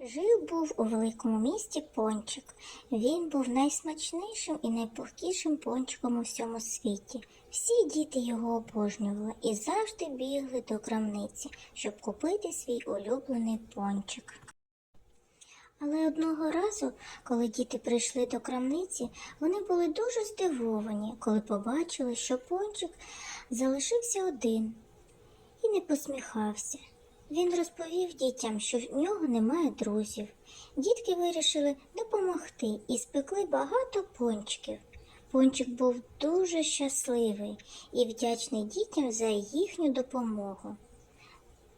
Жив був у великому місті пончик. Він був найсмачнішим і найпухкішим пончиком у всьому світі. Всі діти його обожнювали і завжди бігли до крамниці, щоб купити свій улюблений пончик. Але одного разу, коли діти прийшли до крамниці, вони були дуже здивовані, коли побачили, що пончик залишився один і не посміхався. Він розповів дітям, що в нього немає друзів. Дітки вирішили допомогти і спекли багато пончиків. Пончик був дуже щасливий і вдячний дітям за їхню допомогу.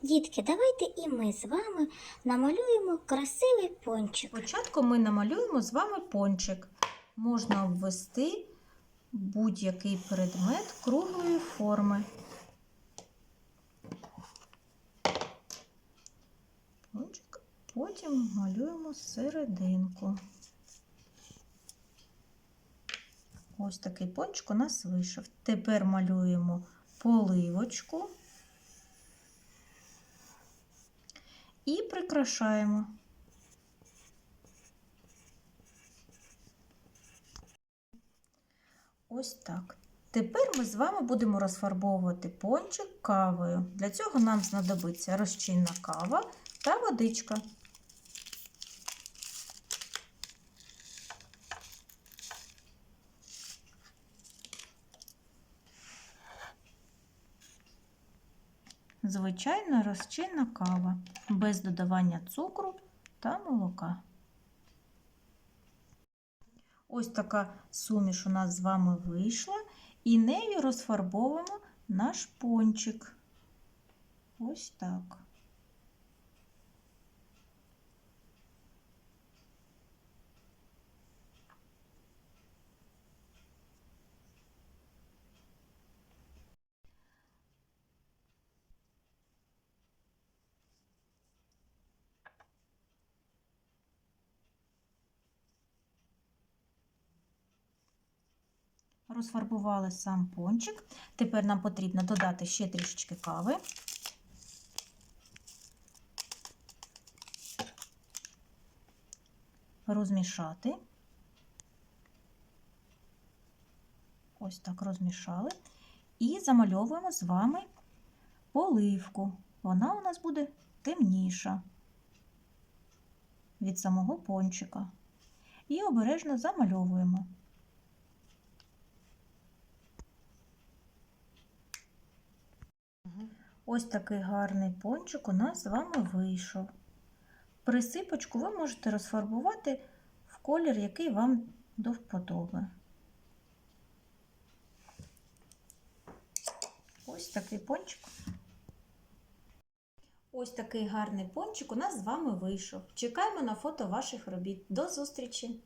Дітки, давайте і ми з вами намалюємо красивий пончик. Спочатку ми намалюємо з вами пончик. Можна обвести будь-який предмет круглої форми. Пончик. Потім малюємо серединку. Ось такий пончик у нас вийшов. Тепер малюємо поливочку і прикрашаємо. Ось так. Тепер ми з вами будемо розфарбовувати пончик кавою. Для цього нам знадобиться розчинна кава та водичка. Звичайна розчинна кава без додавання цукру та молока. Ось така суміш у нас з вами вийшла, і нею розфарбовуємо наш пончик. Ось так. Розфарбували сам пончик. Тепер нам потрібно додати ще трішечки кави. Розмішати. Ось так розмішали. І замальовуємо з вами поливку. Вона у нас буде темніша від самого пончика. І обережно замальовуємо. Ось такий гарний пончик у нас з вами вийшов. Присипочку ви можете розфарбувати в колір, який вам до вподоби. Ось такий пончик. Ось такий гарний пончик у нас з вами вийшов. Чекаємо на фото ваших робіт. До зустрічі!